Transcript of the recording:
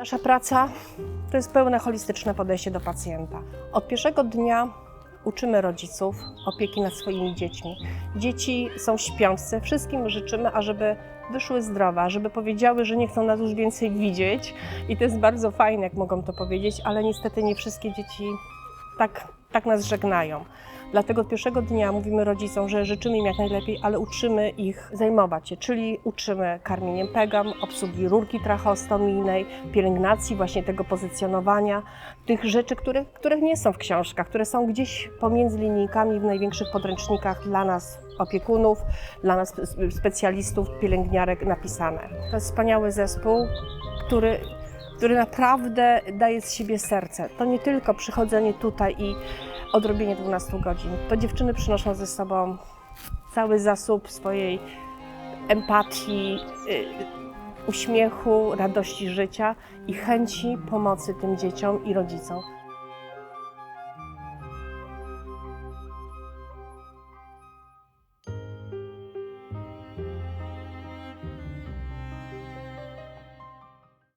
Nasza praca to jest pełne holistyczne podejście do pacjenta. Od pierwszego dnia uczymy rodziców opieki nad swoimi dziećmi. Dzieci są śpiące, wszystkim życzymy, ażeby wyszły zdrowe, żeby powiedziały, że nie chcą nas już więcej widzieć. I to jest bardzo fajne, jak mogą to powiedzieć, ale niestety nie wszystkie dzieci tak, tak nas żegnają. Dlatego od pierwszego dnia mówimy rodzicom, że życzymy im jak najlepiej, ale uczymy ich zajmować się, czyli uczymy karmieniem pegam, obsługi rurki trachostomijnej, pielęgnacji, właśnie tego pozycjonowania, tych rzeczy, które, których nie są w książkach, które są gdzieś pomiędzy linijkami w największych podręcznikach dla nas opiekunów, dla nas spe- specjalistów, pielęgniarek napisane. To jest wspaniały zespół, który który naprawdę daje z siebie serce. To nie tylko przychodzenie tutaj i odrobienie 12 godzin. To dziewczyny przynoszą ze sobą cały zasób swojej empatii, y, uśmiechu, radości życia i chęci pomocy tym dzieciom i rodzicom.